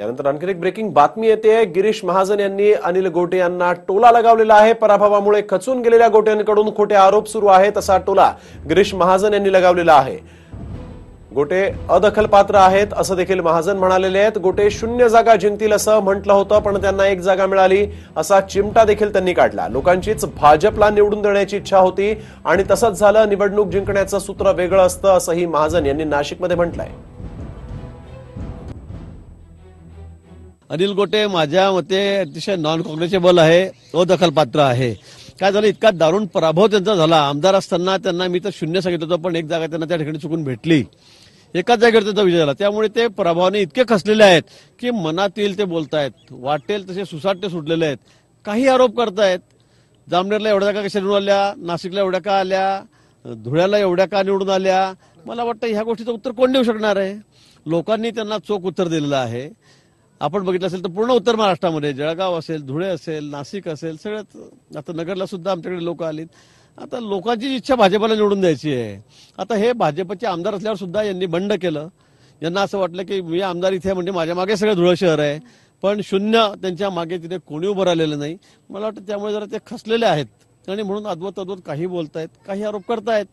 यानंतर आणखी एक ब्रेकिंग बातमी येते. गिरीश महाजन यांनी अनिल गोटे यांना टोला लगावलेला आहे. पराभवामुळे खचून गेलेल्या गोट्यांकडून खोटे आरोप सुरू आहेत असा टोला गिरीश महाजन यांनी लगावलेला आहे. गोटे अदखल पात्र आहेत असं देखील महाजन म्हणालेले आहेत. गोटे शून्य जागा जिंकतील असं म्हटलं होतं पण त्यांना एक जागा मिळाली असा चिमटा देखील त्यांनी काढला. लोकांचीच भाजपला निवडून देण्याची इच्छा होती आणि तसंच झालं. निवडणूक जिंकण्याचं सूत्र वेगळं असतं असंही महाजन यांनी नाशिकमध्ये म्हटलंय. अनिल गोटे माझ्या मते अतिशय नॉन कॉग्रेचेबल आहे तो दखलपात्र आहे. काय झालं इतका दारुण पराभव त्यांचा झाला. आमदार असताना त्यांना मी तर शून्य सांगितलं होतं पण एक जागा त्यांना त्या ठिकाणी चुकून भेटली. एकाच जागेवर त्यांचा विजय झाला. त्यामुळे ते पराभवाने इतके खसलेले आहेत की मनात येईल ते बोलतायत वाटेल तसे सुसाट्य सुटलेले आहेत. काही आरोप करतायत. जामनेरला एवढ्या का कशा निवडून आल्या? नाशिकला एवढ्या का आल्या? धुळ्याला एवढ्या का निवडून आल्या? मला वाटतं ह्या गोष्टीचं उत्तर कोण देऊ शकणार आहे? लोकांनी त्यांना चोख उत्तर दिलेलं आहे. आपण बघितलं असेल तर पूर्ण उत्तर महाराष्ट्रामध्ये जळगाव असेल धुळे असेल नाशिक असेल सगळ्यात आता नगरला सुद्धा आमच्याकडे लोक आलीत. आता लोकांची इच्छा भाजपला निवडून द्यायची आहे आता हे भाजपचे आमदार असल्यावर सुद्धा यांनी बंड केलं. यांना असं वाटलं की मी आमदार इथे म्हणजे माझ्या मागे सगळं धुळं शहर आहे पण शून्य त्यांच्या मागे तिथे कोणी उभं राहिलेलं नाही. मला वाटतं त्यामुळे जरा ते खसलेले आहेत. आणि म्हणून अद्वत अद्वत काही बोलतायत काही आरोप करतायत.